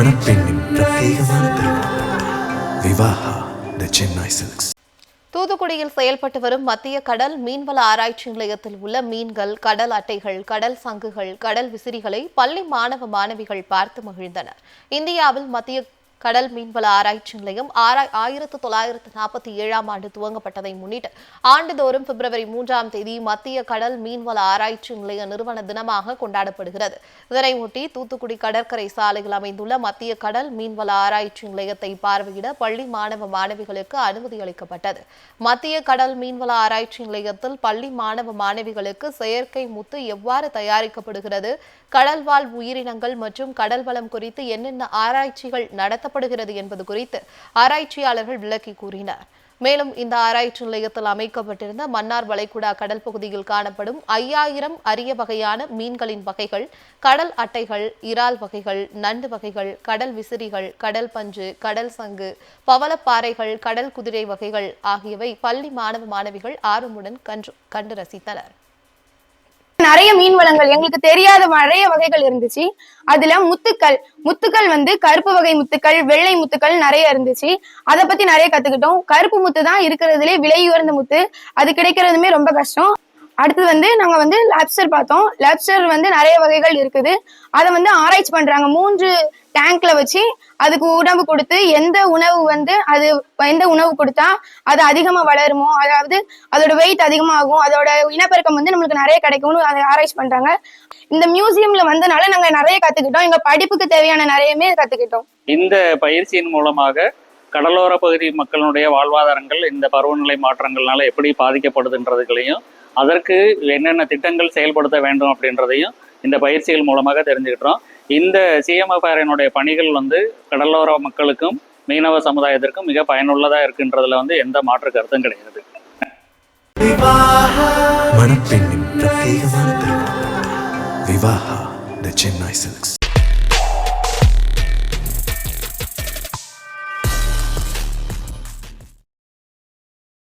மணப்பெண்ணின் பிரத்யேகமான விவாஹா த சென்னை சில்க்ஸ் தூத்துக்குடியில் செயல்பட்டு வரும் மத்திய கடல் மீன்வள ஆராய்ச்சி நிலையத்தில் உள்ள மீன்கள் கடல் அட்டைகள் கடல் சங்குகள் கடல் விசிறிகளை பள்ளி மாணவ மாணவிகள் பார்த்து மகிழ்ந்தனர். இந்தியாவில் மத்திய கடல் மீன்வள ஆராய்ச்சி நிலையம் ஆராய் ஆயிரத்து தொள்ளாயிரத்து நாற்பத்தி ஏழாம் ஆண்டு துவங்கப்பட்டதை முன்னிட்டு ஆண்டுதோறும் பிப்ரவரி மூன்றாம் தேதி மத்திய கடல் மீன்வள ஆராய்ச்சி நிலைய நிறுவன தினமாக கொண்டாடப்படுகிறது. இதனையொட்டி தூத்துக்குடி கடற்கரை சாலையில் அமைந்துள்ள மத்திய கடல் மீன்வள ஆராய்ச்சி நிலையத்தை பார்வையிட பள்ளி மாணவ மாணவிகளுக்கு அனுமதி அளிக்கப்பட்டது. மத்திய கடல் மீன்வள ஆராய்ச்சி நிலையத்தில் பள்ளி மாணவ மாணவிகளுக்கு செயற்கை முத்து எவ்வாறு தயாரிக்கப்படுகிறது கடல்வாழ் உயிரினங்கள் மற்றும் கடல் வளம் குறித்து என்னென்ன ஆராய்ச்சிகள் நடத்த நடத்தப்படுகிறது என்பது குறித்து ஆராய்ச்சியாளர்கள் விளக்கி கூறினர். மேலும் இந்த ஆராய்ச்சி நிலையத்தில் அமைக்கப்பட்டிருந்த மன்னார் வளைகுடா கடல் பகுதியில் காணப்படும் ஐயாயிரம் அரிய வகையான மீன்களின் வகைகள் கடல் அட்டைகள் இறால் வகைகள் நண்டு வகைகள் கடல் விசிறிகள் கடல் பஞ்சு கடல் சங்கு பவளப்பாறைகள் கடல் குதிரை வகைகள் ஆகியவை பள்ளி மாணவ மாணவிகள் ஆர்வமுடன் கன்று கண்டு ரசித்தனர். வளங்கள் எங்களுக்கு தெரியாத நிறைய வகைகள் இருந்துச்சு. அதுல முத்துக்கள் முத்துக்கள் வந்து கருப்பு வகை முத்துக்கள் வெள்ளை முத்துக்கள் நிறைய இருந்துச்சு. அதை பத்தி நிறைய கத்துக்கிட்டோம். கருப்பு முத்து தான் இருக்கிறதுலே விலை உயர்ந்த முத்து. அது கிடைக்கிறதுமே ரொம்ப கஷ்டம். அடுத்தது வந்து நாங்க வந்து லேப்ஸ்டர் பார்த்தோம். லாப்ஸ்டர் வந்து நிறைய வகைகள் இருக்குது. அதை வந்து ஆராய்ச்சி பண்றாங்க. மூன்று டேங்க்ல வச்சு அதுக்கு உணவு கொடுத்து எந்த உணவு வந்து அது எந்த உணவு கொடுத்தா அது அதிகமா வளருமோ அதாவது அதோட வெயிட் அதிகமாகும் அதோட இனப்பெருக்கம் வந்து நம்மளுக்கு நிறைய கிடைக்கும்னு அதை ஆராய்ச்சி பண்றாங்க. இந்த மியூசியம்ல வந்தனால நாங்க நிறைய கத்துக்கிட்டோம். எங்க படிப்புக்கு தேவையான நிறையமே கத்துக்கிட்டோம். இந்த பயிற்சியின் மூலமாக கடலோர பகுதி மக்களுடைய வாழ்வாதாரங்கள் இந்த பருவநிலை மாற்றங்கள்னால எப்படி பாதிக்கப்படுதுன்றதுகளையும் அதற்கு என்னென்ன திட்டங்கள் செயல்படுத்த வேண்டும் அப்படின்றதையும் இந்த பயிற்சிகள் மூலமாக தெரிஞ்சுக்கிட்டோம். இந்த சிஎம்எஃப்ஆரினுடைய பணிகள் வந்து கடலோர மக்களுக்கும் மீனவ சமுதாயத்திற்கும் மிக பயனுள்ளதாக இருக்குன்றதுல வந்து எந்த மாற்று கருத்தும் கிடையாது. மணப்பெண்ணின் பிரத்யேகமான திருமணம் விவாஹா த சென்னை சில்க்ஸ்